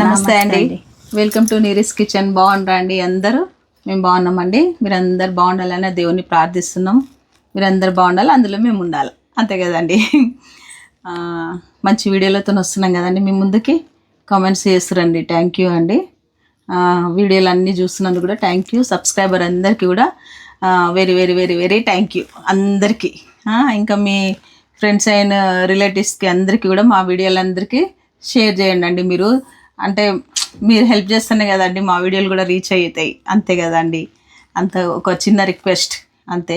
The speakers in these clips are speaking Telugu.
నమస్తే అండి. వెల్కమ్ టు నీరిస్ కిచెన్ బాగుండ్రా అండి అందరూ? మేము బాగున్నామండి. మీరు అందరు బాగుండాలని దేవుని ప్రార్థిస్తున్నాం. మీరు అందరు బాగుండాలి అందులో మేము ఉండాలి. అంతే కదండి. మంచి వీడియోలతో వస్తున్నాం కదండి మీ ముందుకి. కామెంట్స్ చేస్తురండి. థ్యాంక్ యూ అండి. వీడియోలు అన్నీ చూస్తున్నందుకు కూడా థ్యాంక్ యూ సబ్స్క్రైబర్ అందరికీ కూడా very very very very thank you అందరికీ. ఇంకా మీ ఫ్రెండ్స్ అయిన రిలేటివ్స్కి అందరికీ కూడా మా వీడియోలు అందరికీ షేర్ చేయండి అండి మీరు. అంటే మీరు హెల్ప్ చేస్తేనే కదండి మా వీడియోలు కూడా రీచ్ అవుతాయి. అంతే కదండి. అంత ఒక చిన్న రిక్వెస్ట్ అంతే.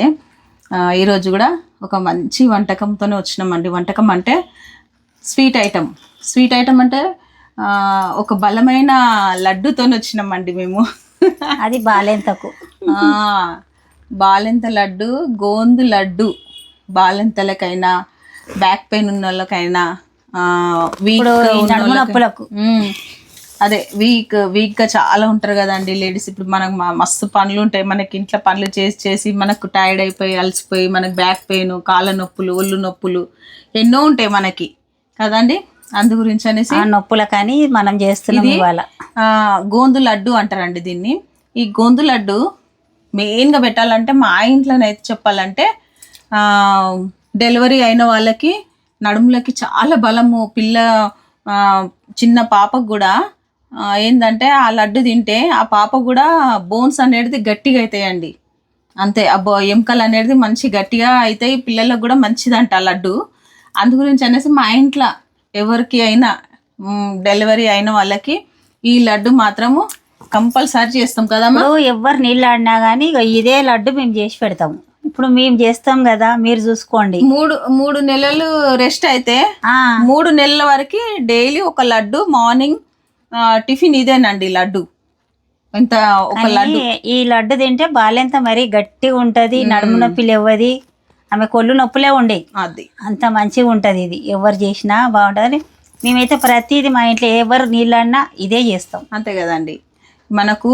ఈరోజు కూడా ఒక మంచి వంటకంతోనే వచ్చినామండి. వంటకం అంటే స్వీట్ ఐటమ్ స్వీట్ ఐటమ్ అంటే ఒక బలమైన లడ్డుతో వచ్చినామండి మేము. అది బాలెంతకు. బాలెంత లడ్డు గోందు లడ్డు బాలెంతలకైనా బ్యాక్ పెయిన్ ఉన్న వాళ్ళకైనా ఆ, weak ఇప్పుడు ఈ ఉన్న నడుము వాళ్ళకి- నొప్పులకు. అదే వీక్ వీక్గా చాలా ఉంటారు కదండి లేడీస్ ఇప్పుడు మనకు మస్తు పనులు ఉంటాయి. మనకి ఇంట్లో పనులు చేసి చేసి మనకు టైర్డ్ అయిపోయి అలసిపోయి మనకు బ్యాక్ పెయిన్ కాళ్ళ నొప్పులు ఒళ్ళు నొప్పులు ఎన్నో ఉంటాయి మనకి. కదండి? అందు గురించి అనేసి నొప్పుల కానీ మనం చేస్తున్నాం ఇది ఇవాళ. గోందు లడ్డు అంటారండి దీన్ని. ఈ గోందు లడ్డు మెయిన్గా పెట్టాలంటే మా ఇంట్లోనైతే చెప్పాలంటే డెలివరీ అయిన వాళ్ళకి నడుములకి చాలా బలము. పిల్ల చిన్న పాపకు కూడా ఏంటంటే ఆ లడ్డు తింటే ఆ పాప కూడా బోన్స్ అనేది గట్టిగా అవుతాయండి అంతే అబ్బో ఎముకలు అనేది మంచి గట్టిగా అవుతాయి పిల్లలకు కూడా మంచిదంట ఆ లడ్డు. అందు గురించి అనేసి మా ఇంట్లో ఎవరికి అయినా డెలివరీ అయిన వాళ్ళకి ఈ లడ్డు మాత్రము కంపల్సరీ చేస్తాం కదమ్మా. ఎవరు నీళ్ళు ఆడినా కానీ ఇదే లడ్డు మేము చేసి పెడతాము. ఇప్పుడు మేము చేస్తాం కదా మీరు చూసుకోండి. మూడు మూడు నెలలు రెస్ట్ అయితే మూడు నెలల వరకు డైలీ ఒక లడ్డు మార్నింగ్ టిఫిన్ ఇదేనండి లడ్డు. ఎంత ఒక లడ్డు. ఈ లడ్డు తింటే బాలెంత మరీ గట్టిగా ఉంటది నడుము నొప్పి లేవది ఆమె కొళ్ళు నొప్పులే ఉండేవి అది. అంత మంచిగా ఉంటది ఇది. ఎవరు చేసినా బాగుంటది. మేమైతే ప్రతిదీ మా ఇంట్లో ఎవరు నీళ్ళన్నా ఇదే చేస్తాం. అంతే కదండి. మనకు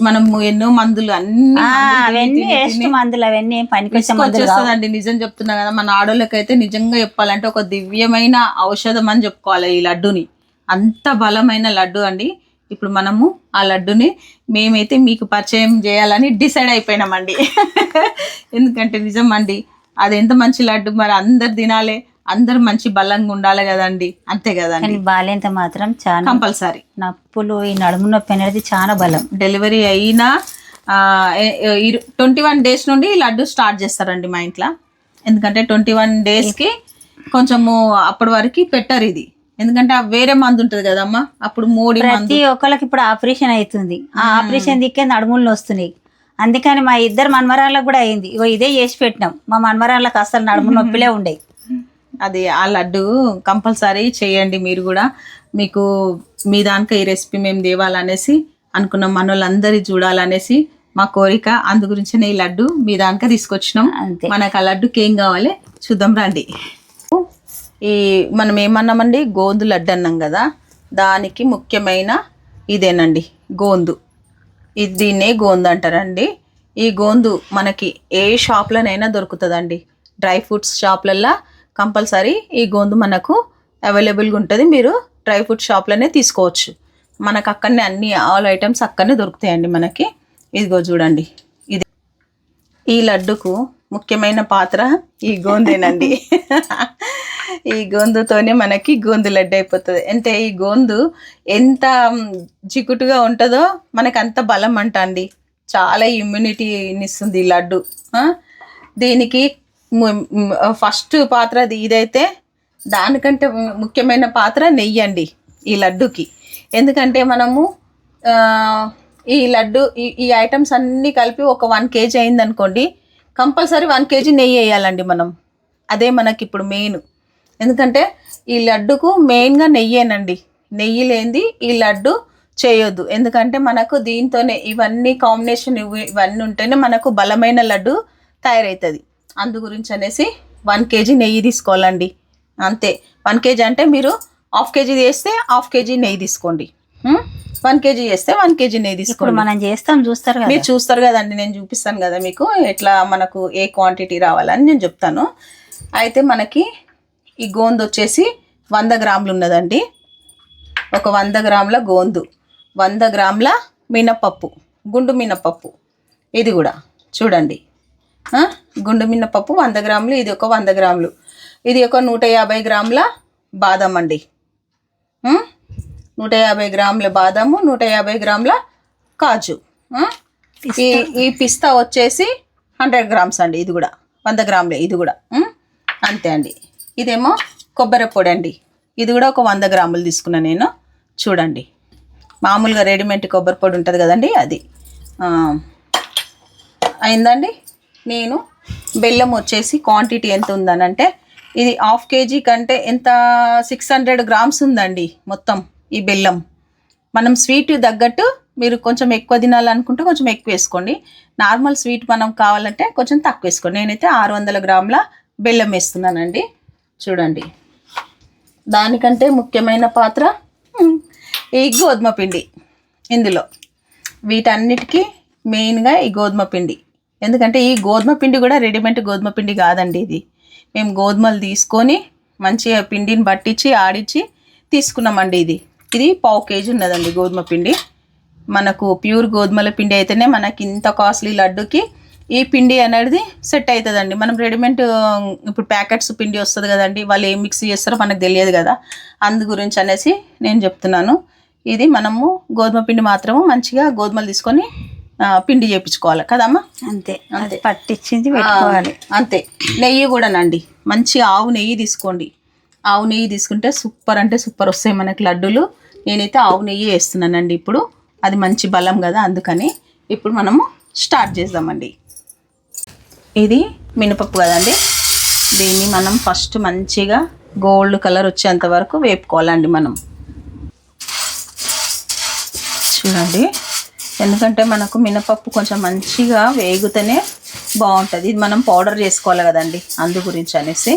మనము ఎన్నో మందులు అన్ని అవన్నీ వేస్ట్ మందులు అవన్నీ పనికొచ్చే. వచ్చేస్తుందండి. నిజం చెప్తున్నా కదా మన ఆడోళ్ళకైతే నిజంగా చెప్పాలంటే ఒక దివ్యమైన ఔషధం అని చెప్పుకోవాలి ఈ లడ్డుని. అంత బలమైన లడ్డు అండి. ఇప్పుడు మనము ఆ లడ్డుని మేమైతే మీకు పరిచయం చేయాలని డిసైడ్ అయిపోయినామండి. ఎందుకంటే నిజం అండి అది ఎంత మంచి లడ్డు మరి అందరు తినాలి. అందరు మంచి బలంగా ఉండాలి కదండి. అంతే కదండి. కానీ బాలెంత మాత్రం చాలా కంపల్సరీ. నొప్పులు ఈ నడుము నొప్పి అనేది చాలా బలం. డెలివరీ అయిన ట్వంటీ వన్ డేస్ నుండి లడ్డు స్టార్ట్ చేస్తారండి మా ఇంట్లో. ఎందుకంటే ట్వంటీ వన్ డేస్కి కొంచెము అప్పటి వరకు పెట్టరు ఇది. ఎందుకంటే ఆ వేరే మందు ఉంటుంది కదమ్మా. అప్పుడు మోడీ మందు. ప్రతి ఒక్కరికి ఇప్పుడు ఆపరేషన్ అవుతుంది. ఆ ఆపరేషన్ దిక్కే నడుములు వస్తున్నాయి అందుకని మా ఇద్దరు మన్మరాళ్ళకు కూడా అయింది. ఇగో ఇదే చేసి పెట్టినాం. మా మన్మరాళ్ళకి అసలు నడుము నొప్పిలే ఉండే అది ఆ లడ్డు కంపల్సరీ చేయండి మీరు కూడా. మీకు మీ దానిక ఈ రెసిపీ మేము తేవాలనేసి అనుకున్నాం. మన వాళ్ళందరి చూడాలనేసి మా కోరిక. అందు గురించిన ఈ లడ్డు మీ దానిక తీసుకొచ్చినాం. అంతే. మనకు ఆ లడ్డుకి ఏం కావాలి చూద్దాం రండి. ఈ మనం ఏమన్నామండి? గోందు లడ్డు అన్నాం కదా. దానికి ముఖ్యమైన ఇదేనండి. గోందు. ఇది దీన్నే గోందు అంటారండి. ఈ గోందు మనకి ఏ షాప్లోనైనా దొరుకుతుందండి. డ్రై ఫ్రూట్స్ షాప్లల్లో కంపల్సరీ ఈ గోందు మనకు అవైలబుల్గా ఉంటుంది. మీరు డ్రై ఫ్రూట్ షాప్లోనే తీసుకోవచ్చు. మనకు అక్కడనే అన్ని ఆల్ ఐటమ్స్ అక్కడనే దొరుకుతాయండి మనకి. ఇదిగో చూడండి. ఇది ఈ లడ్డుకు ముఖ్యమైన పాత్ర ఈ గోందేనండి. ఈ గోందుతోనే మనకి గోందు లడ్డు అయిపోతుంది. అంటే ఈ గోందు ఎంత చికుటుగా ఉంటుందో మనకు అంత బలం అంట అండి చాలా ఇమ్యూనిటీని ఇస్తుంది ఈ లడ్డు. దీనికి ఫస్ట్ పాత్ర అది ఇదైతే దానికంటే ముఖ్యమైన పాత్ర నెయ్యి అండి ఈ లడ్డుకి. ఎందుకంటే మనము ఈ లడ్డు ఈ ఈ ఐటమ్స్ అన్నీ కలిపి ఒక వన్ కేజీ అయిందనుకోండి కంపల్సరీ వన్ కేజీ నెయ్యి వేయాలండి మనం. అదే మనకి ఇప్పుడు మెయిన్ ఎందుకంటే ఈ లడ్డుకు మెయిన్గా నెయ్యేనండి. నెయ్యి లేనిది ఈ లడ్డు చేయొద్దు. ఎందుకంటే మనకు దీంతోనే ఇవన్నీ కాంబినేషన్ ఇవి- ఇవన్నీ ఉంటేనే మనకు బలమైన లడ్డు తయారవుతుంది అందు గురించి అనేసి వన్ కేజీ నెయ్యి తీసుకోవాలండి. అంతే. వన్ కేజీ అంటే మీరు హాఫ్ కేజీ చేస్తే హాఫ్ కేజీ నెయ్యి తీసుకోండి. వన్ కేజీ చేస్తే వన్ కేజీ నెయ్యి తీసుకోండి. మనం చేస్తాం చూస్తారు కదా. మీరు చూస్తారు కదండి నేను చూపిస్తాను కదా మీకు ఎట్లా మనకు ఏ క్వాంటిటీ రావాలని నేను చెప్తాను. అయితే మనకి ఈ గోందు వచ్చేసి వంద గ్రాములు ఉన్నదండి. ఒక వంద గ్రాముల గోందు. వంద గ్రాముల మినపప్పు. గుండు మినపప్పు. ఇది కూడా. చూడండి. గుండు మినపప్పు వంద గ్రాములు ఇది ఒక వంద గ్రాములు. ఇది ఒక నూట యాభై గ్రాముల బాదం అండి. నూట యాభై గ్రాముల బాదము నూట యాభై గ్రాముల కాజు. ఈ ఈ పిస్తా వచ్చేసి హండ్రెడ్ గ్రామ్స్ అండి ఇది కూడా. వంద గ్రాములే ఇది కూడా. అంతే అండి. ఇదేమో కొబ్బరి పొడి అండి. ఇది కూడా ఒక వంద గ్రాములు తీసుకున్నా నేను. చూడండి. మామూలుగా రెడీమేడ్ కొబ్బరి పొడి ఉంటుంది కదండి అది. అయిందండి? నేను బెల్లం వచ్చేసి క్వాంటిటీ ఎంత ఉందనంటే ఇది హాఫ్ కేజీ కంటే ఎంత సిక్స్ హండ్రెడ్ గ్రామ్స్ ఉందండి మొత్తం ఈ బెల్లం. మనం స్వీట్ తగ్గట్టు మీరు కొంచెం ఎక్కువ తినాలనుకుంటే కొంచెం ఎక్కువ వేసుకోండి. నార్మల్ స్వీట్ మనం కావాలంటే కొంచెం తక్కువ వేసుకోండి. నేనైతే ఆరు వందల గ్రాముల బెల్లం వేస్తున్నానండి. చూడండి. దానికంటే ముఖ్యమైన పాత్ర ఈ గోధుమ పిండి. ఇందులో వీటన్నిటికీ మెయిన్గా ఈ గోధుమ పిండి. ఎందుకంటే ఈ గోధుమ పిండి కూడా రెడీమేడ్ గోధుమ పిండి కాదండి ఇది. మేము గోధుమలు తీసుకొని మంచిగా పిండిని పట్టించి ఆడిచ్చి తీసుకున్నామండి ఇది. ఇది పావు కేజీ ఉన్నదండి గోధుమ పిండి. మనకు ప్యూర్ గోధుమల పిండి అయితేనే మనకి ఇంత కాస్ట్లీ లడ్డుకి ఈ పిండి అనేది సెట్ అవుతుందండి మనం రెడీమేడ్ ఇప్పుడు ప్యాకెట్స్ పిండి వస్తుంది కదండి వాళ్ళు ఏం మిక్స్ చేస్తారో మనకు తెలియదు కదా. అందు గురించి అనేసి నేను చెప్తున్నాను. ఇది మనము గోధుమ పిండి మాత్రము మంచిగా గోధుమలు తీసుకొని పిండి చేపించుకోవాలి. కదమ్మా? అంతే. అది పట్టించింది పెట్టుకోవాలి. అంతే. నెయ్యి కూడానండి. మంచి ఆవు నెయ్యి తీసుకోండి. ఆవు నెయ్యి తీసుకుంటే సూపర్ అంటే సూపర్ వస్తాయి మనకి లడ్డూలు. నేనైతే ఆవు నెయ్యి వేస్తున్నానండి ఇప్పుడు. అది మంచి బలం కదా అందుకని ఇప్పుడు మనము స్టార్ట్ చేద్దామండి. ఇది మినపప్పు కదండి. దీన్ని మనం ఫస్ట్ మంచిగా గోల్డ్ కలర్ వచ్చేంత వరకు వేపుకోవాలండి మనం. చూడండి. ఎందుకంటే మనకు మినపప్పు కొంచెం మంచిగా వేగితేనే బాగుంటుంది. ఇది మనం పౌడర్ చేసుకోవాలి కదండి అందు గురించి అనేసి.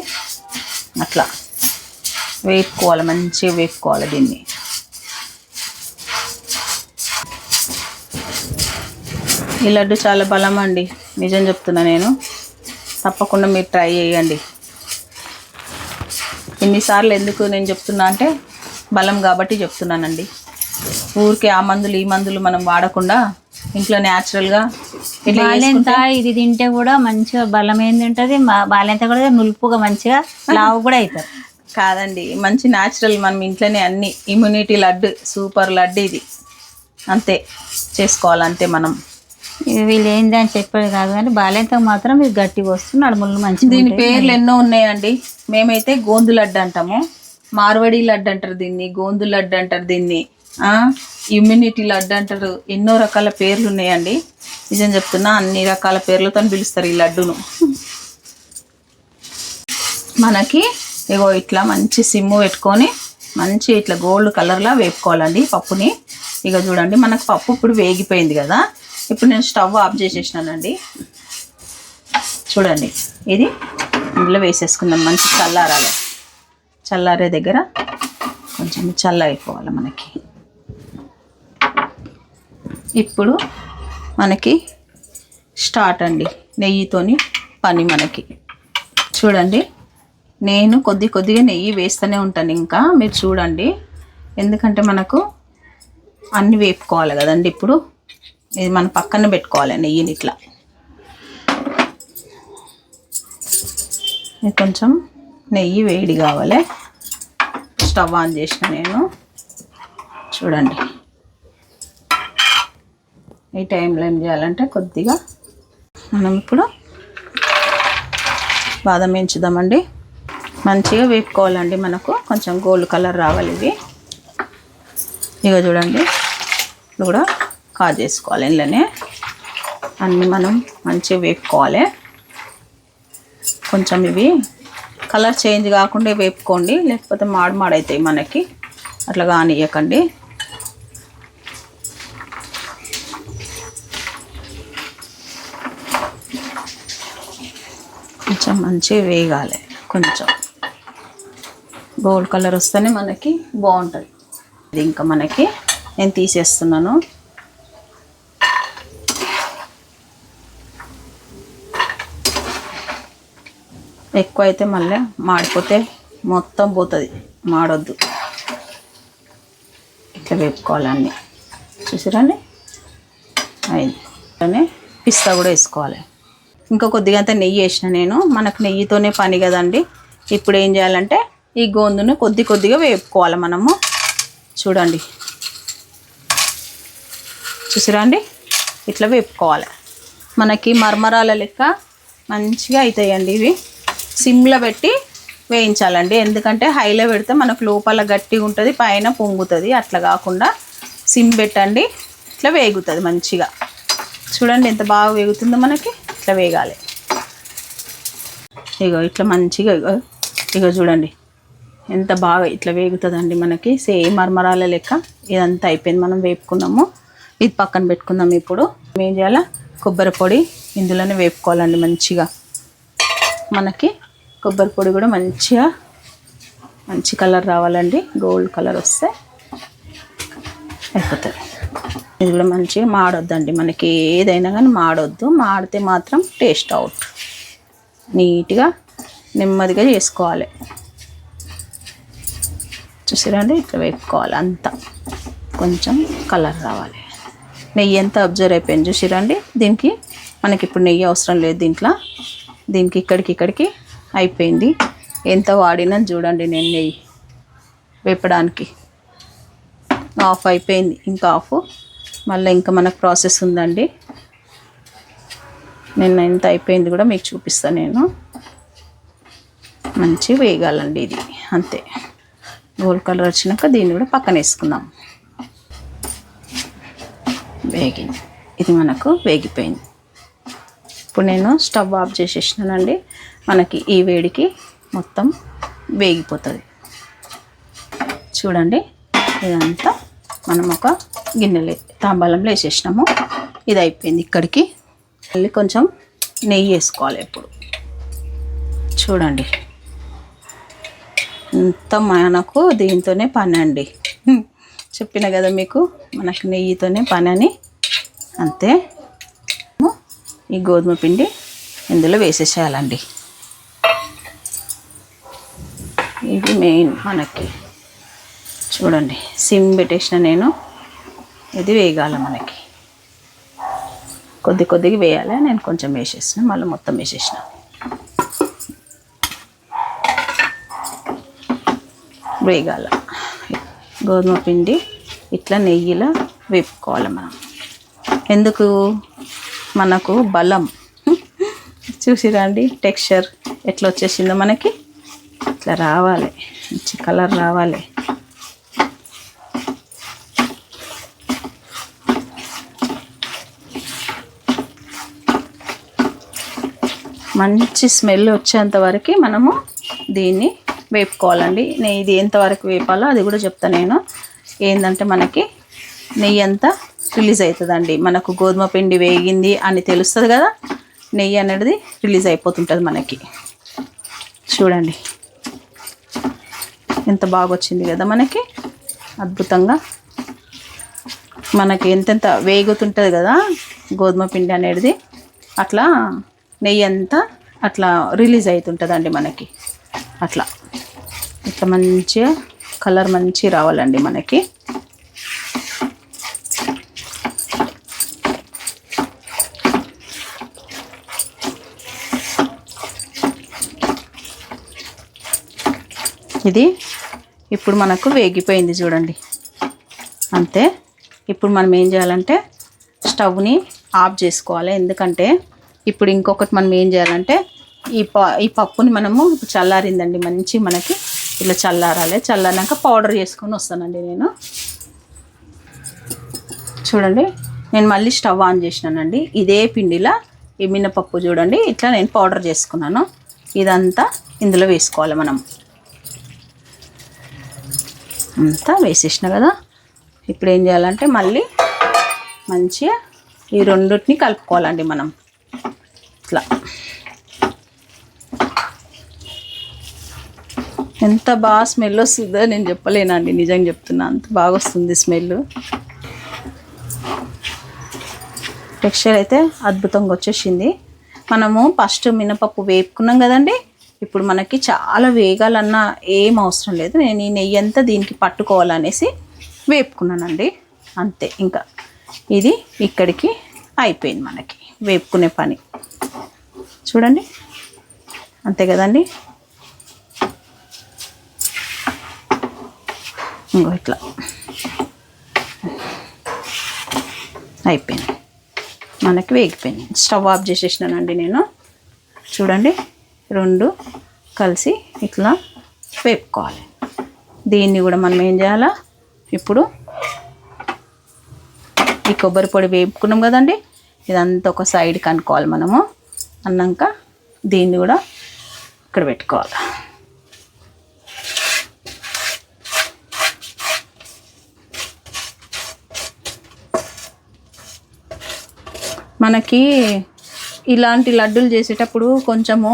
అట్లా వేపుకోవాలి మంచిగా వేపుకోవాలి దీన్ని. ఈ లడ్డు చాలా బలం అండి నిజం చెప్తున్నా నేను. తప్పకుండా మీరు ట్రై చేయండి. ఎన్నిసార్లు ఎందుకు నేను చెప్తున్నా అంటే బలం కాబట్టి చెప్తున్నానండి. ఊరికే ఆ మందులు ఈ మందులు మనం వాడకుండా ఇంట్లో న్యాచురల్గా బాలెంత ఇది తింటే కూడా మంచిగా బలమైంది ఉంటుంది బాలెంత కూడా నులుపుగా మంచిగా లావు కూడా అవుతారు కాదండి మంచి న్యాచురల్ మనం ఇంట్లోనే అన్ని ఇమ్యూనిటీ లడ్డు సూపర్ లడ్డు ఇది. అంతే చేసుకోవాలి అంతే మనం. వీళ్ళు ఏంది అని చెప్పేది కాదు కానీ బాలెంత మాత్రం ఇది గట్టి వస్తుంది నడుములు మంచిగా దీని. పేర్లు ఎన్నో ఉన్నాయండి. మేమైతే గోందు లడ్డు అంటాము. మార్వడి లడ్డు అంటారు దీన్ని గోందు లడ్డు అంటారు దీన్ని. ఇమ్యూనిటీ లడ్డు అంటారు. ఎన్నో రకాల పేర్లు ఉన్నాయండి. నిజం చెప్తున్నా అన్ని రకాల పేర్లతో పిలుస్తారు ఈ లడ్డును. మనకి ఇగో ఇట్లా మంచి సిమ్ము పెట్టుకొని మంచి ఇట్లా గోల్డ్ కలర్లా వేపుకోవాలండి పప్పుని. ఇక చూడండి మనకు పప్పు ఇప్పుడు వేగిపోయింది కదా. ఇప్పుడు నేను స్టవ్ ఆఫ్ చేసేసినానండి. చూడండి ఇది ఇందులో వేసేసుకుందాం మంచి చల్లారాలి. చల్లారే దగ్గర కొంచెం చల్లైపోవాలి మనకి. ఇప్పుడు మనకి స్టార్ట్ అండి. నెయ్యితోని పని మనకి. చూడండి నేను కొద్ది కొద్దిగా నెయ్యి వేస్తూనే ఉంటాను ఇంకా. మీరు చూడండి ఎందుకంటే మనకు అన్ని వేపుకోవాలి కదండి ఇప్పుడు. ఇది మన పక్కన పెట్టుకోవాలి నెయ్యిని ఇట్లా. ఇది కొంచెం నెయ్యి వేడి కావాలి. స్టవ్ ఆన్ చేసిన నేను. చూడండి. ఈ టైంలో ఏం చేయాలంటే కొద్దిగా మనం ఇప్పుడు బాదం వేయించుదామండి. మంచిగా వేపుకోవాలండి మనకు. కొంచెం గోల్డ్ కలర్ రావాలి ఇవి. ఇక చూడండి. ఇది కూడా కాజ్ చేసుకోవాలి ఇంట్లోనే అన్నీ మనం మంచిగా వేపుకోవాలి. కొంచెం ఇవి కలర్ చేంజ్ కాకుండా వేపుకోండి. లేకపోతే మాడు మాడవుతాయి మనకి. అట్లా కానియకండి కొంచెం మంచిగా వేగాలి కొంచెం. గోల్డ్ కలర్ వస్తేనే మనకి బాగుంటుంది. ఇది ఇంకా మనకి నేను తీసేస్తున్నాను. ఎక్కువ అయితే మళ్ళీ మాడిపోతే మొత్తం పోతుంది మాడొద్దు. ఇట్లా వేపుకోవాలన్నీ చూసారండి? అయింది. పిస్తా కూడా వేసుకోవాలి. ఇంకా కొద్దిగా అంత నెయ్యి వేసిన నేను. మనకు నెయ్యితోనే పని కదండి. ఇప్పుడు ఏం చేయాలంటే ఈ గోందును కొద్ది కొద్దిగా వేపుకోవాలి మనము. చూడండి. చూసిరా అండి? ఇట్లా వేపుకోవాలి. మనకి మరమరాల లెక్క మంచిగా అవుతాయండి ఇవి. సిమ్లో పెట్టి వేయించాలండి. ఎందుకంటే హైలో పెడితే మనకు లోపల గట్టిగా ఉంటుంది పైన పొంగుతుంది. అట్లా కాకుండా సిమ్ పెట్టండి. ఇట్లా వేగుతుంది మంచిగా. చూడండి ఎంత బాగా వేగుతుందో మనకి. ఇట్లా వేగాలి. ఇగో ఇట్లా మంచిగా ఇగో ఇగో చూడండి. ఎంత బాగా ఇట్లా వేగుతుందండి మనకి. సేమ్ మరమరాల లెక్క ఇదంతా అయిపోయింది. మనం వేపుకున్నాము. ఇది పక్కన పెట్టుకుందాం ఇప్పుడు. ఏం చేయాలా? కొబ్బరి పొడి ఇందులోనే వేపుకోవాలండి మంచిగా. మనకి కొబ్బరి పొడి కూడా మంచిగా మంచి కలర్ రావాలండి. గోల్డ్ కలర్ వస్తే అయిపోతుంది. ఇందులో మంచిగా మాడొద్దండి. మనకి ఏదైనా కానీ మాడొద్దు. మాడితే మాత్రం టేస్ట్ అవుట్ నీట్గా నెమ్మదిగా చేసుకోవాలి. చూసిరండి? ఇట్లా వేపుకోవాలి అంతా. కొంచెం కలర్ రావాలి. నెయ్యి ఎంత అబ్జర్వ్ అయిపోయింది చూసిరండి? దీనికి మనకి ఇప్పుడు నెయ్యి అవసరం లేదు దీంట్లో. దీనికి ఇక్కడికి ఇక్కడికి అయిపోయింది. ఎంత వాడినా చూడండి నేను నెయ్యి వేపడానికి. ఆఫ్ అయిపోయింది. ఇంకా ఆఫ్ మళ్ళీ ఇంకా మనకు ప్రాసెస్ ఉందండి. నిన్న ఎంత అయిపోయింది కూడా మీకు చూపిస్తాను నేను. మంచి వేగాలండి ఇది. అంతే. గోల్డ్ కలర్ వచ్చినాక దీన్ని కూడా పక్కన వేసుకుందాం. వేగింది ఇది మనకు వేగిపోయింది. ఇప్పుడు నేను స్టవ్ ఆఫ్ చేసేసినానండి. మనకి ఈ వేడికి మొత్తం వేగిపోతుంది. చూడండి ఇదంతా మనం ఒక గిన్నెలో తాంబాలంలో వేసేసినాము. ఇది అయిపోయింది ఇక్కడికి. మళ్ళీ కొంచెం నెయ్యి వేసుకోవాలి ఇప్పుడు చూడండి. ఇంత మనకు దీంతోనే పని అండి. చెప్పిన కదా మీకు మనకు నెయ్యితోనే పని అని. అంతే. ఈ గోధుమ పిండి ఇందులో వేసేసేయాలండి. ఇది మెయిన్ మనకి. చూడండి సిమ్ పెట్టేసిన నేను. ఇది వేగాలి మనకి. కొద్ది కొద్దిగా వేయాలి? నేను కొంచెం వేసేసిన మళ్ళీ మొత్తం వేసేసిన. వేగాల గోధుమ పిండి ఇట్లా నెయ్యిలో వేపుకోవాలి మనం. ఎందుకు? మనకు బలం. చూసిరా అండి టెక్స్చర్ ఎట్లా వచ్చేసిందో మనకి. ఇట్లా రావాలి మంచి కలర్ రావాలి. మంచి స్మెల్ వచ్చేంత వరకు మనము దీన్ని వేపుకోవాలండి. నెయ్యి ఇది ఎంతవరకు వేపాలో అది కూడా చెప్తా నేను. ఏంటంటే మనకి నెయ్యి అంతా రిలీజ్ అవుతుందండి. మనకు గోధుమ పిండి వేగింది అని తెలుస్తుంది కదా నెయ్యి అనేది రిలీజ్ అయిపోతుంటుంది మనకి. చూడండి. ఎంత బాగా వచ్చింది కదా మనకి. అద్భుతంగా మనకి ఎంతెంత వేగుతుంటుంది కదా గోధుమ పిండి అనేది. అట్లా నెయ్యి అంతా అట్లా రిలీజ్ అవుతుంటుందండి మనకి. అట్లా. ఇట్లా మంచిగా కలర్ మంచి రావాలండి మనకి. ఇది ఇప్పుడు మనకు వేగిపోయింది చూడండి. అంతే. ఇప్పుడు మనం ఏం చేయాలంటే స్టవ్ని ఆఫ్ చేసుకోవాలి. ఎందుకంటే ఇప్పుడు ఇంకొకటి మనం ఏం చేయాలంటే ఈ ప ఈ పప్పుని మనము చల్లారిందండి మంచి మనకి ఇలా చల్లారాలి. చల్లారినాక పౌడర్ చేసుకొని వస్తానండి నేను. చూడండి నేను మళ్ళీ స్టవ్ ఆన్ చేసినానండి. ఇదే పిండిలా ఈ మినపప్పు చూడండి ఇట్లా నేను పౌడర్ చేసుకున్నాను. ఇదంతా ఇందులో వేసుకోవాలి మనం. అంతా వేసేసిన కదా. ఇప్పుడు ఏం చేయాలంటే మళ్ళీ మంచిగా ఈ రెండింటిని కలుపుకోవాలండి మనం. ఇట్లా ఎంత బాగా స్మెల్ వస్తుందో నేను చెప్పలేనండి. నిజంగా చెప్తున్నా అంత బాగా వస్తుంది స్మెల్. టెక్స్చర్ అయితే అద్భుతంగా వచ్చేసింది. మనము ఫస్ట్ మినపప్పు వేపుకున్నాం కదండి. ఇప్పుడు మనకి చాలా వేగాలన్నా ఏం అవసరం లేదు. నేను ఈ నెయ్యి అంతా దీనికి పట్టుకోవాలనేసి వేపుకున్నానండి. అంతే ఇంకా. ఇది ఇక్కడికి అయిపోయింది మనకి. వేపుకునే పని. చూడండి. అంతే కదండి? ఇంకో ఇట్లా. అయిపోయింది. మనకి వేగిపోయింది. స్టవ్ ఆఫ్ చేసేసినానండి నేను. చూడండి. రెండు కలిసి ఇట్లా వేపుకోవాలి. దీన్ని కూడా మనం ఏం చేయాలా? ఇప్పుడు ఈ కొబ్బరి పొడి వేపుకున్నాం కదండి? ఇదంతా ఒక సైడ్ కనుక్కోవాలి మనము. అన్నాక దీన్ని కూడా ఇక్కడ పెట్టుకోవాలి. మనకి ఇలాంటి లడ్డూలు చేసేటప్పుడు కొంచెము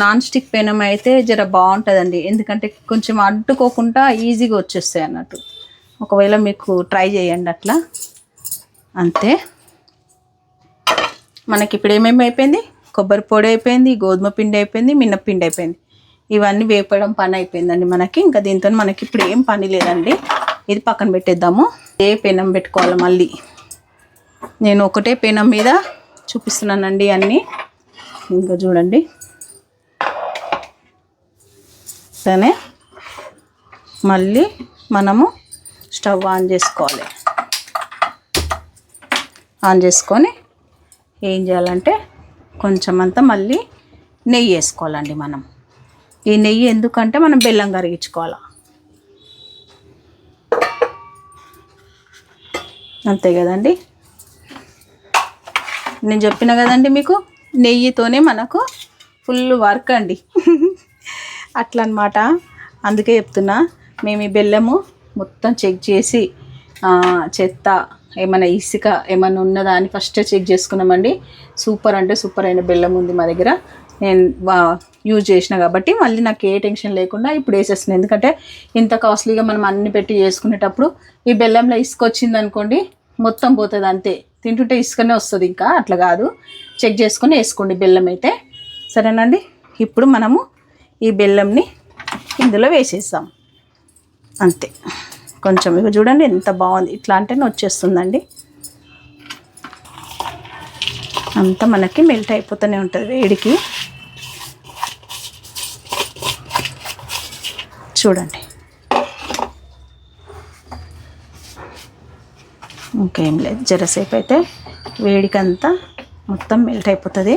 నాన్ స్టిక్ పెనం అయితే జర బాగుంటుందండి. ఎందుకంటే కొంచెం అడ్డుకోకుండా ఈజీగా వచ్చేస్తాయి అన్నట్టు. ఒకవేళ మీకు ట్రై చేయండి అట్లా. అంతే. మనకి ఇప్పుడు ఏమేమి అయిపోయింది? కొబ్బరి పొడి అయిపోయింది గోధుమ పిండి అయిపోయింది మినప్పిండి అయిపోయింది. ఇవన్నీ వేపడం పని అయిపోయిందండి మనకి. ఇంకా దీంతో మనకి ఇప్పుడు ఏం పని లేదండి. ఇది పక్కన పెట్టేద్దాము. ఏ పెనం పెట్టుకోవాలి మళ్ళీ? నేను ఒకటే పెనం మీద చూపిస్తున్నానండి అన్నీ. ఇంకా చూడండి. సరే మళ్ళీ మనము స్టవ్ ఆన్ చేసుకోవాలి. ఆన్ చేసుకొని ఏం చేయాలంటే కొంచెం అంతా మళ్ళీ నెయ్యి వేసుకోవాలండి మనం. ఈ నెయ్యి ఎందుకంటే మనం బెల్లం కరిగించుకోవాలి. అంతే కదండి? నేను చెప్పిన కదండి మీకు? నెయ్యితోనే మనకు ఫుల్ వర్క్ అండి. అట్లా అనమాట అందుకే చెప్తున్నా మేము ఈ బెల్లము మొత్తం చెక్ చేసి చెత్త ఏమైనా ఇసుక ఏమైనా ఉన్నదా అని ఫస్ట్ చెక్ చేసుకున్నామండి. సూపర్ అంటే సూపర్ అయిన బెల్లం ఉంది మా దగ్గర. నేను యూజ్ చేసిన కాబట్టి మళ్ళీ నాకు ఏ టెన్షన్ లేకుండా ఇప్పుడు వేసేస్తున్నాను ఎందుకంటే ఇంత కాస్ట్లీగా మనం అన్ని పెట్టి చేసుకునేటప్పుడు ఈ బెల్లంలో ఇసుక వచ్చింది అనుకోండి మొత్తం పోతుంది అంతే. తింటుంటే ఇసుకనే వస్తుంది ఇంకా అట్లా కాదు. చెక్ చేసుకొని వేసుకోండి బెల్లం అయితే. సరేనండి? ఇప్పుడు మనము ఈ బెల్లంని ఇందులో వేసేస్తాం అంతే. కొంచెం ఇక చూడండి ఎంత బాగుంది. ఇట్లా అంటేనే వచ్చేస్తుందండి. అంతా మనకి మెల్ట్ అయిపోతూనే ఉంటుంది వేడికి. చూడండి. ఇంకేం లేదు. జరసేపు అయితే వేడికంతా మొత్తం మెల్ట్ అయిపోతుంది.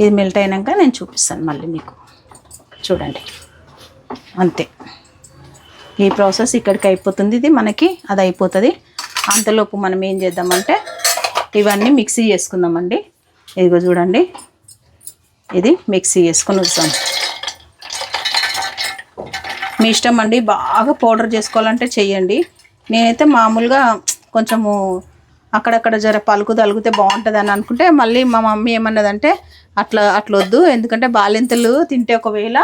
ఇది మెల్ట్ అయినాక నేను చూపిస్తాను మళ్ళీ మీకు. చూడండి. అంతే. ఈ ప్రాసెస్ ఇక్కడికి అయిపోతుంది. ఇది మనకి అది అయిపోతుంది. అంతలోపు మనం ఏం చేద్దామంటే ఇవన్నీ మిక్సీ చేసుకుందామండి. ఇదిగో చూడండి. ఇది మిక్సీ చేసుకొని వద్దాం మీ ఇష్టం అండి. బాగా పౌడర్ చేసుకోవాలంటే చేయండి నేనైతే మామూలుగా కొంచెము అక్కడక్కడ జర పలుకు తలుగుతే బాగుంటుంది అని అనుకుంటే మళ్ళీ మా మమ్మీ ఏమన్నదంటే అట్లా అట్లొద్దు. ఎందుకంటే బాలింతలు తింటే ఒకవేళ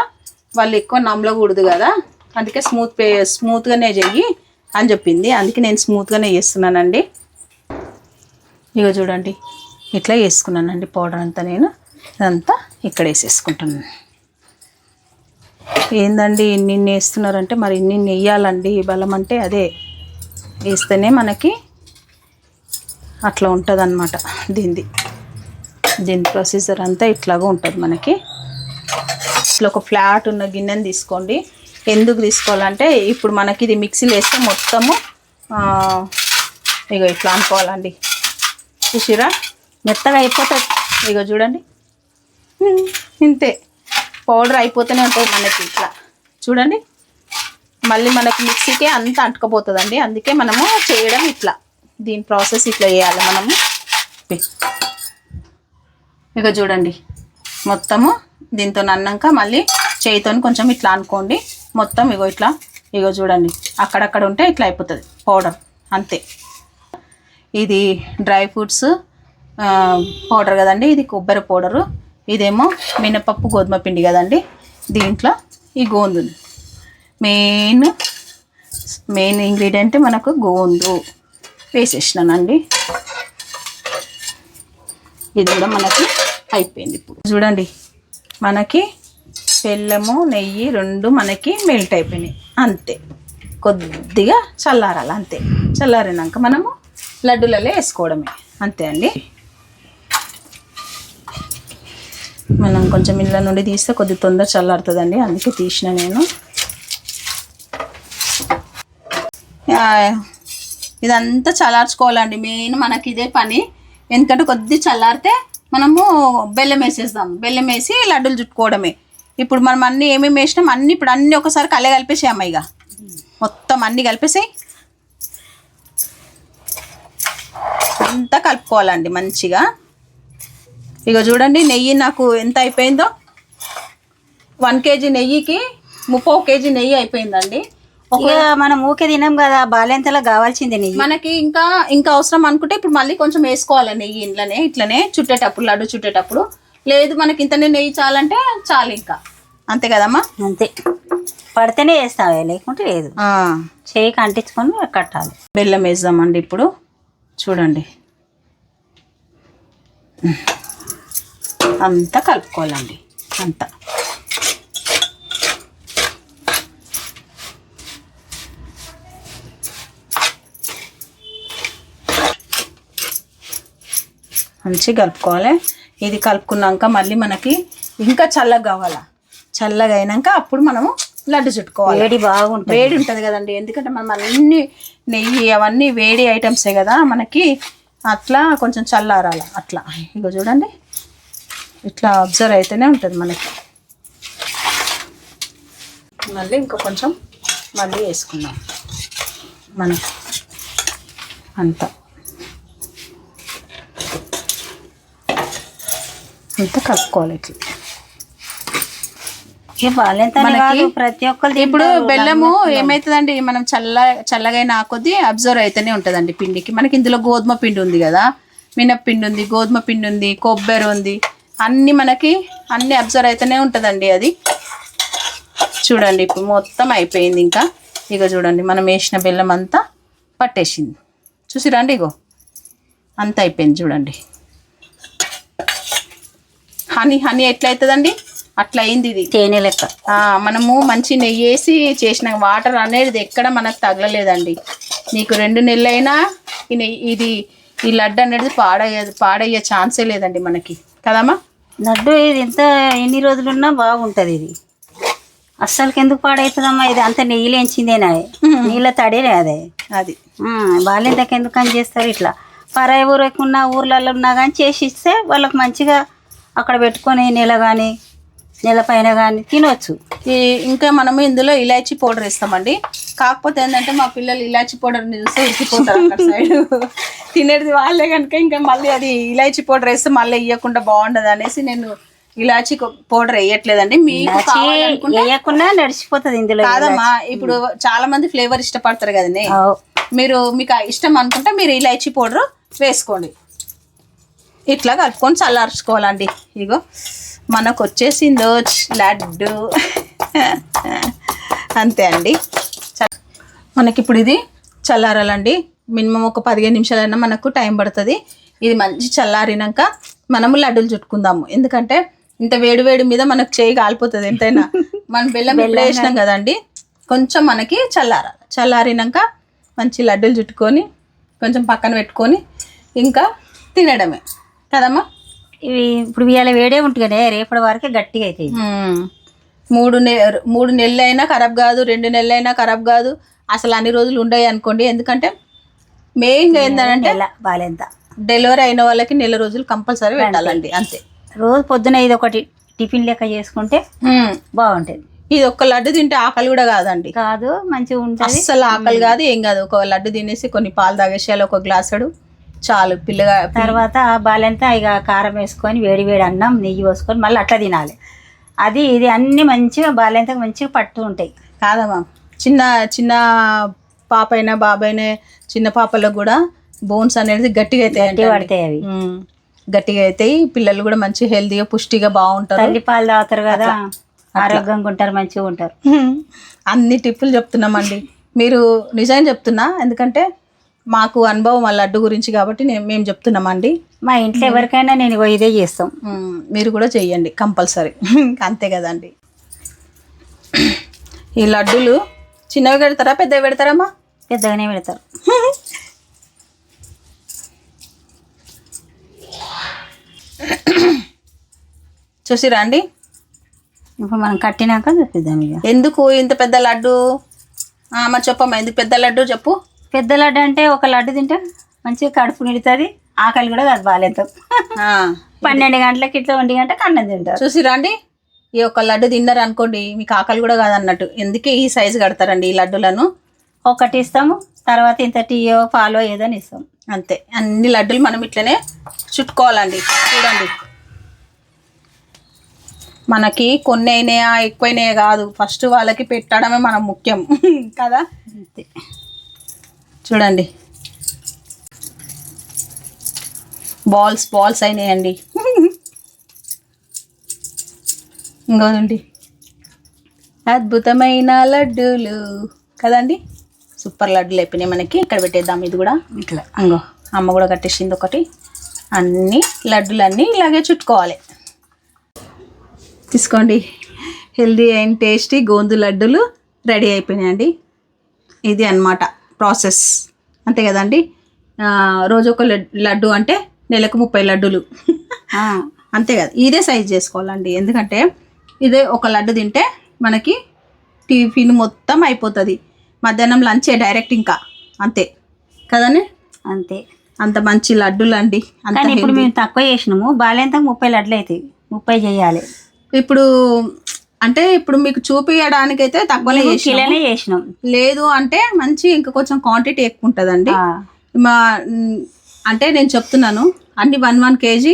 వాళ్ళు ఎక్కువ నమ్మలకూడదు కదా. అందుకే స్మూత్ పే స్మూత్గానే చెయ్యి అని చెప్పింది. అందుకే నేను స్మూత్గానే చేస్తున్నానండి. ఇక చూడండి. ఇట్లా వేసుకున్నానండి పౌడర్ అంతా నేను. ఇదంతా ఇక్కడ వేసేసుకుంటున్నాను ఏందండి ఇన్ని వేస్తున్నారంటే మరి ఇన్ని వేయాలండి? బలం అంటే అదే. వేస్తేనే మనకి అట్లా ఉంటుంది అనమాట దీనిది. దీని ప్రొసీజర్ అంతా ఇట్లాగా ఉంటుంది మనకి. ఇట్లా ఒక ఫ్లాట్ ఉన్న గిన్నెని తీసుకోండి. ఎందుకు తీసుకోవాలంటే ఇప్పుడు మనకి ఇది మిక్సీలో వేస్తే మొత్తము ఇగో ఇట్లా అనుకోవాలండి. చూసిరా మెత్తగా అయిపోతుంది. ఇగో చూడండి. ఇంతే. పౌడర్ అయిపోతూనే ఉంటుంది మనకి ఇట్లా. చూడండి. మళ్ళీ మనకు మిక్సీకే అంత అంటుకపోతుందండి. అందుకే మనము చేయడం ఇట్లా. దీని ప్రాసెస్ ఇట్లా చేయాలి మనము. ఇక చూడండి. మొత్తము దీంతో అన్నాక మళ్ళీ చేయితో కొంచెం ఇట్లా అనుకోండి. మొత్తం ఇగో ఇట్లా ఇగో చూడండి. అక్కడక్కడ ఉంటే ఇట్లా అయిపోతుంది. పౌడర్ అంతే. ఇది డ్రై ఫ్రూట్స్ పౌడర్ కదండి. ఇది కొబ్బరి పౌడరు ఇదేమో మినపప్పు గోధుమ పిండి కదండి. దీంట్లో ఈ గోందు. మెయిన్ మెయిన్ ఇంగ్రీడియంట్ మనకు గోందు. వేసేసినానండి. ఇది కూడా మనకి అయిపోయింది ఇప్పుడు. చూడండి. మనకి బెల్లము నెయ్యి రెండు మనకి మెల్ట్ అయిపోయినాయి. అంతే. కొద్దిగా చల్లారాలి అంతే. చల్లారినాక మనము లడ్డూలలో వేసుకోవడమే. అంతే అండి. మనం కొంచెం ఇళ్ళ నుండి తీస్తే కొద్ది తొందర చల్లారుతుందండి. అందుకే తీసిన నేను. ఇదంతా చల్లార్చుకోవాలండి. మెయిన్ మనకి ఇదే పని. ఎందుకంటే కొద్ది చల్లారితే మనము బెల్లం వేసేస్తాం. బెల్లం వేసి లడ్డూలు చుట్టుకోవడమే. ఇప్పుడు మనం అన్నీ ఏమేమి వేసినాం అన్నీ ఇప్పుడు అన్నీ ఒకసారి కళ్ళే కలిపేసాము ఇక మొత్తం అన్నీ కలిపేసాయి. అంతా కలుపుకోవాలండి మంచిగా. ఇక చూడండి నెయ్యి నాకు ఎంత అయిపోయిందో. వన్ కేజీ నెయ్యికి ముప్పై కేజీ నెయ్యి అయిపోయిందండి. మనం ఊకే తినాం కదా బాలెంతలో కావాల్సిందే నెయ్యి. మనకి ఇంకా ఇంకా అవసరం అనుకుంటే ఇప్పుడు మళ్ళీ కొంచెం వేసుకోవాలి నెయ్యి ఇంట్లోనే ఇట్లనే చుట్టేటప్పుడు లడ్డు చుట్టేటప్పుడు. లేదు మనకి ఇంతనే నెయ్యి చాలంటే చాలు ఇంకా. అంతే కదమ్మా? అంతే. పడితేనే వేస్తావే లేకుంటే లేదు. ఆ, చేయికి అంటించుకొని కట్టాలి. బెల్లం వేద్దామండి ఇప్పుడు. చూడండి. అంతా కలుపుకోవాలండి. అంతా. మంచిగా కలుపుకోవాలి. ఇది కలుపుకున్నాక మళ్ళీ మనకి ఇంకా చల్లగా కావాలా? చల్లగా అయినాక అప్పుడు మనము లడ్డు చుట్టుకోవాలి. వేడి బాగుంటుంది. వేడి ఉంటుంది కదండి. ఎందుకంటే మనం అన్ని నెయ్యి అవన్నీ వేడి ఐటమ్సే కదా మనకి అట్లా కొంచెం చల్లారాల. అట్లా. ఇగో చూడండి. ఇట్లా అబ్జర్వ్ అయితేనే ఉంటుంది మనకి. మళ్ళీ ఇంకా కొంచెం మళ్ళీ వేసుకుందాం. మనం అంతా. అంతా కలుపుకోవాలి ఇట్లా మనకి ప్రతి ఒక్కరు ఇప్పుడు బెల్లము ఏమవుతుందండి మనం చల్ల చల్లగైన కొద్దీ అబ్జర్వ్ అయితేనే ఉంటుందండి పిండికి. మనకి ఇందులో గోధుమ పిండి ఉంది కదా? మినప్పిండి ఉంది గోధుమ పిండి ఉంది కొబ్బరి ఉంది. అన్ని మనకి అన్ని అబ్జర్వ్ అయితేనే ఉంటుందండి అది. చూడండి ఇప్పుడు మొత్తం అయిపోయింది ఇంకా. ఇక చూడండి మనం వేసిన బెల్లం అంతా పట్టేసింది. చూసిరండి ఇగో? అంతా అయిపోయింది చూడండి. హనీ హనీ ఎట్లయితుందండి? అట్లా అయింది ఇది. తేనె లెక్క. మనము మంచి నెయ్యి వేసి చేసిన వాటర్ అనేది ఎక్కడ మనకు తగలలేదండి. నీకు రెండు నెలలైనా ఈ నెయ్యి ఇది ఈ లడ్డు అనేది పాడయ్యే పాడయ్యే ఛాన్సే లేదండి మనకి. కదమ్మా? లడ్డు ఇది ఎంత ఎన్ని రోజులున్నా బాగుంటది ఇది. అస్సలకి ఎందుకు పాడవుతుందమ్మా ఇది? అంత నెయ్యి లేంచిందేనా? నీళ్ళ తడేనే అదే? అది. బాలెంతకి ఎందుకు అని చేస్తారు ఇట్లా? పరాయి ఊరుకున్న ఊర్లలో ఉన్నా కానీ చేసి ఇస్తే వాళ్ళకి మంచిగా అక్కడ పెట్టుకొని నెల కానీ నెల పైన కానీ తినొచ్చు. ఈ ఇంకా మనము ఇందులో ఇలాచీ పౌడర్ వేస్తామండి. కాకపోతే ఏంటంటే మా పిల్లలు ఇలాచీ పౌడర్ చూస్తే ఉరికిపోతారు అక్కడ సైడ్. తినేది వాళ్ళే కనుక ఇంకా మళ్ళీ అది ఇలాచీ పౌడర్ వేస్తే మళ్ళీ ఇవ్వకుండా బాగుండదు అనేసి నేను ఇలాచీ పౌడర్ వేయట్లేదండి. మీకు వేయకుండా నడిచిపోతుంది ఇందులో కాదమ్మా ఇప్పుడు చాలా మంది ఫ్లేవర్ ఇష్టపడతారు కదండి. మీరు మీకు ఇష్టం అనుకుంటే మీరు ఇలాచీ పౌడర్ వేసుకోండి. ఇట్లా కలుపుకొని చల్లార్చుకోవాలండి. ఇగో మనకు వచ్చేసిందో లడ్డు. అంతే అండి. చ- మనకి ఇప్పుడు ఇది చల్లారాలండి. మినిమం ఒక పదిహేను నిమిషాలైనా మనకు టైం పడుతుంది. ఇది మంచి చల్లారినాక మనము లడ్డూలు చుట్టుకుందాము. ఎందుకంటే ఇంత వేడి వేడి మీద మనకు చేయి కాలిపోతుంది ఎంతైనా. మనం బెల్లం వేసినాం కదండి. కొంచెం మనకి చల్లారాలి చల్లారినాక మంచి లడ్డూలు చుట్టుకొని కొంచెం పక్కన పెట్టుకొని ఇంకా తినడమే. కదమ్మా? ఇవి ఇప్పుడు ఇవాళ వేడే ఉంటుంది రేపటి వరకే గట్టిగా అవుతాయి. మూడు నె మూడు నెలలు అయినా ఖరాబ్ కాదు రెండు నెలలు అయినా ఖరాబ్ కాదు. అసలు అన్ని రోజులు ఉండవు అనుకోండి. ఎందుకంటే మెయిన్గా ఏంటంటే బాలెంత. డెలివరీ అయిన వాళ్ళకి నెల రోజులు కంపల్సరీ పెట్టాలండి. అంతే. రోజు పొద్దున ఇది ఒకటి టిఫిన్ లెక్క చేసుకుంటే. బాగుంటుంది. ఇది ఒక్క లడ్డు తింటే ఆకలి కూడా కాదండి. కాదు మంచిగా ఉంటుంది. అస్సలు ఆకలి కాదు ఏం కాదు. ఒక లడ్డు తినేసి కొన్ని పాలు తాగేసేయాలి ఒక గ్లాసుడు. చాలు పిల్లగా తర్వాత బాలెంత ఇక కారం వేసుకొని వేడి వేడి అన్నం నెయ్యి పోసుకొని మళ్ళీ అట్లా తినాలి. అది ఇది అన్ని మంచిగా బాలెంతకు మంచిగా పట్టు ఉంటాయి. కాదమ్మా. చిన్న చిన్న పాప అయినా బాబాయినా చిన్న పాపలకు కూడా బోన్స్ అనేది గట్టిగా అవుతాయి పడతాయి అవి. గట్టిగా అవుతాయి. పిల్లలు కూడా మంచి హెల్తీగా పుష్టిగా బాగుంటారు. తల్లి పాలు తాగుతారు కదా. ఆరోగ్యంగా ఉంటారు మంచిగా ఉంటారు. అన్ని టిప్పులు చెప్తున్నామండి. మీరు నిజం చెప్తున్నా ఎందుకంటే మాకు అనుభవం ఆ లడ్డు గురించి కాబట్టి నేను మేము చెప్తున్నామండి. మా ఇంట్లో ఎవరికైనా నేను ఇదే చేస్తాం. మీరు కూడా చెయ్యండి కంపల్సరీ. అంతే కదండి. ఈ లడ్డూలు చిన్నవి పెడతారా పెద్దవి పెడతారమ్మా పెద్దగానే పెడతారు. చూసిరా అండి? ఇప్పుడు మనం కట్టినాక చూపిద్దాం ఇక ఎందుకు ఇంత పెద్ద లడ్డు? ఆ, మరి చెప్పమ్మా ఎందుకు పెద్ద లడ్డు చెప్పు. పెద్ద లడ్డు అంటే ఒక లడ్డు తింటే మంచిగా కడుపు నిడుతుంది ఆకలి కూడా కాదు బాగాలేదు పన్నెండు గంటలకి ఇట్లా ఒంటి గంటకి అన్నం తింటారు. చూసిరా అండి? ఈ ఒక లడ్డు తిన్నారు అనుకోండి మీకు ఆకలి కూడా కాదన్నట్టు. ఎందుకే ఈ సైజు కడతారండి ఈ లడ్డులను? ఒకటి ఇస్తాము తర్వాత ఇంత టీయో పాలో ఏదో అని ఇస్తాం. అంతే. అన్ని లడ్డులు మనం ఇట్లనే చుట్టుకోవాలండి. చూడండి. మనకి కొన్ని అయినాయా ఎక్కువైనాయా కాదు. ఫస్ట్ వాళ్ళకి పెట్టడమే మనం ముఖ్యం. కదా? అంతే. చూడండి. బాల్స్ బాల్స్ అయినాయండి. ఇంకోదండి అద్భుతమైన లడ్డూలు. కదండి? సూపర్ లడ్డూలు అయిపోయినాయి మనకి. ఇక్కడ పెట్టేద్దాం ఇది కూడా. ఇట్లా ఇంకో. అమ్మ కూడా కట్టేసింది ఒకటి. అన్ని లడ్డులన్నీ ఇలాగే చుట్టుకోవాలి. తీసుకోండి. హెల్దీ అండ్ టేస్టీ గోందు లడ్డులు రెడీ అయిపోయినాయండి. ఇది అన్నమాట. ప్రాసెస్ అంతే కదండి. రోజు ఒక లడ్- లడ్డు అంటే నెలకు ముప్పై లడ్డులు. అంతే కదా. ఇదే సైజ్ చేసుకోవాలండి. ఎందుకంటే ఇదే ఒక లడ్డు తింటే మనకి టిఫిన్ మొత్తం అయిపోతుంది. మధ్యాహ్నం లంచే డైరెక్ట్ ఇంకా. అంతే. కదండి? అంతే. అంత మంచి లడ్డులు అండి ఇప్పుడు. మేము తక్కువ చేసినాము. బాగాలేంత ముప్పై లడ్లు అవుతాయి ముప్పై చేయాలి. ఇప్పుడు అంటే ఇప్పుడు మీకు చూపించడానికి అయితే తక్కువనే. కిలోనే చేసినాం. లేదు అంటే మంచి ఇంకా కొంచెం క్వాంటిటీ ఎక్కువ ఉంటుందండి మా అంటే నేను చెప్తున్నాను అన్ని వన్ వన్ కేజీ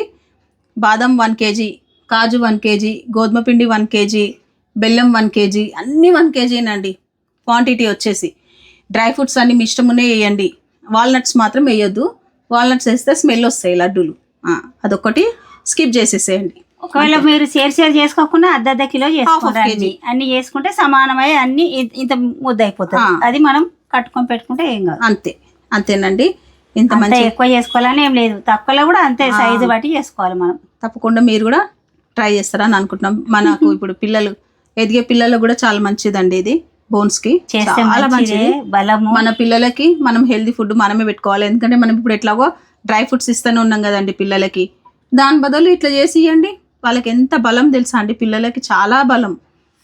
బాదం వన్ కేజీ కాజు వన్ కేజీ గోధుమ పిండి వన్ కేజీ బెల్లం వన్ కేజీ అన్నీ వన్ కేజీనండి క్వాంటిటీ వచ్చేసి. డ్రై ఫ్రూట్స్ అన్ని మీ ఇష్టం ఉన్నాయి వేయండి. వాల్నట్స్ మాత్రం వేయొద్దు. వాల్నట్స్ వేస్తే స్మెల్ వస్తాయి లడ్డూలు. అదొకటి స్కిప్ చేసేసేయండి. ఒకవేళ మీరు షేర్ షేర్ చేసుకోకుండా అర్ధ అర్ధ కిలో చేసుకోండి. అన్ని చేసుకుంటే సమానమై అన్ని ఇంత ముద్ద అయిపోతుంది. అది మనం కట్టుకొని పెట్టుకుంటే ఏం కాదు. అంతే. అంతేనండి. ఇంత మంచి ఎక్కువ చేసుకోవాలని ఏం లేదు. తక్కువలో కూడా అంతే సైజు బట్టి చేసుకోవాలి మనం. తప్పకుండా మీరు కూడా ట్రై చేస్తారని అనుకుంటున్నాం. మనకు ఇప్పుడు పిల్లలు ఎదిగే పిల్లలకు కూడా చాలా మంచిదండి ఇది బోన్స్కి చాలా మంచిదే మంచిది. బలము. మన పిల్లలకి మనం హెల్దీ ఫుడ్ మనమే పెట్టుకోవాలి. ఎందుకంటే మనం ఇప్పుడు ఎట్లాగో డ్రై ఫ్రూట్స్ ఇస్తూనే ఉన్నాం కదండి పిల్లలకి. దాని బదులు ఇట్లా చేసి ఇవ్వండి వాళ్ళకి ఎంత బలం తెలుసా అండి? పిల్లలకి చాలా బలం.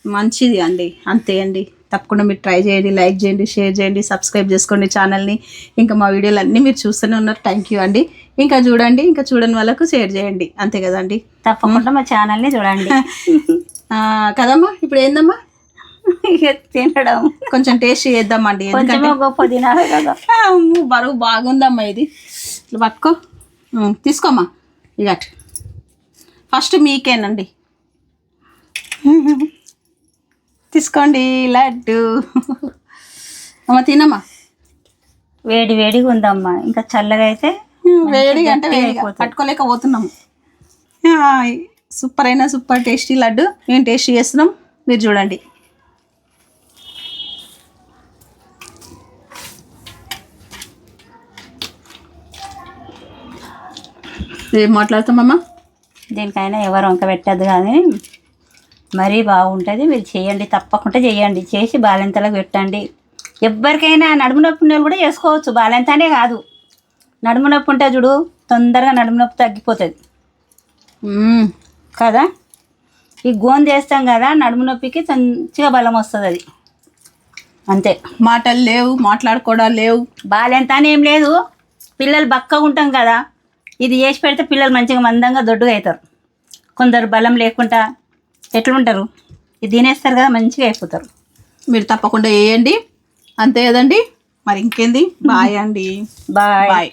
మంచిది అండి. అంతే అండి. తప్పకుండా మీరు ట్రై చేయండి లైక్ చేయండి షేర్ చేయండి సబ్స్క్రైబ్ చేసుకోండి ఛానల్ని. ఇంకా మా వీడియోలు అన్నీ మీరు చూస్తూనే ఉన్నారు. థ్యాంక్ యూ అండి. ఇంకా చూడండి ఇంకా చూడని వాళ్ళకు షేర్ చేయండి. అంతే కదండి? తప్పకుండా మా ఛానల్ని చూడండి కదమ్మా ఇప్పుడు ఏందమ్మా? తినడం. కొంచెం టేస్ట్ చేద్దామండి. బరువు బాగుందమ్మా ఇది. ఇట్లా పట్టుకో. తీసుకోమ్మా. ఇక. ఫస్ట్ మీకేనండి. తీసుకోండి లడ్డు. అమ్మ తినమ్మా. వేడి వేడిగా ఉందమ్మా. ఇంకా చల్లగా అయితే వేడిగా అంటే వేడిగా. పట్టుకోలేకపోతున్నాము. సూపర్ అయినా సూపర్ టేస్టీ లడ్డు. మేము టేస్ట్ చేస్తున్నాం. మీరు చూడండి. ఏం మాట్లాడుతామమ్మా దీనికైనా ఎవరు వంక పెట్టద్దు కానీ మరీ బాగుంటుంది. మీరు చేయండి తప్పకుండా చేయండి. చేసి బాలెంతలకు పెట్టండి. ఎవరికైనా నడుము నొప్పి వాళ్ళు కూడా చేసుకోవచ్చు. బాలెంతనే కాదు. నడుము నొప్పి ఉంటే చూడు తొందరగా నడుము నొప్పి తగ్గిపోతుంది. కదా? ఈ గోంద వేస్తాం కదా నడుము నొప్పికి మంచిగా బలం వస్తుంది అది. అంతే. మాటలు లేవు మాట్లాడుకోవడాలు లేవు. బాలెంత అని ఏం లేదు. పిల్లలు బక్కగా ఉంటాం కదా. ఇది చేసి పెడితే పిల్లలు మంచిగా మందంగా దొడ్డుగా అవుతారు. కొందరు బలం లేకుండా ఎట్లుంటారు ఇది తినేస్తారు కదా మంచిగా అయిపోతారు. మీరు తప్పకుండా వేయండి. అంతే కదండి? మరి ఇంకేంది? బాయ్ అండి. బాయ్. బాయ్.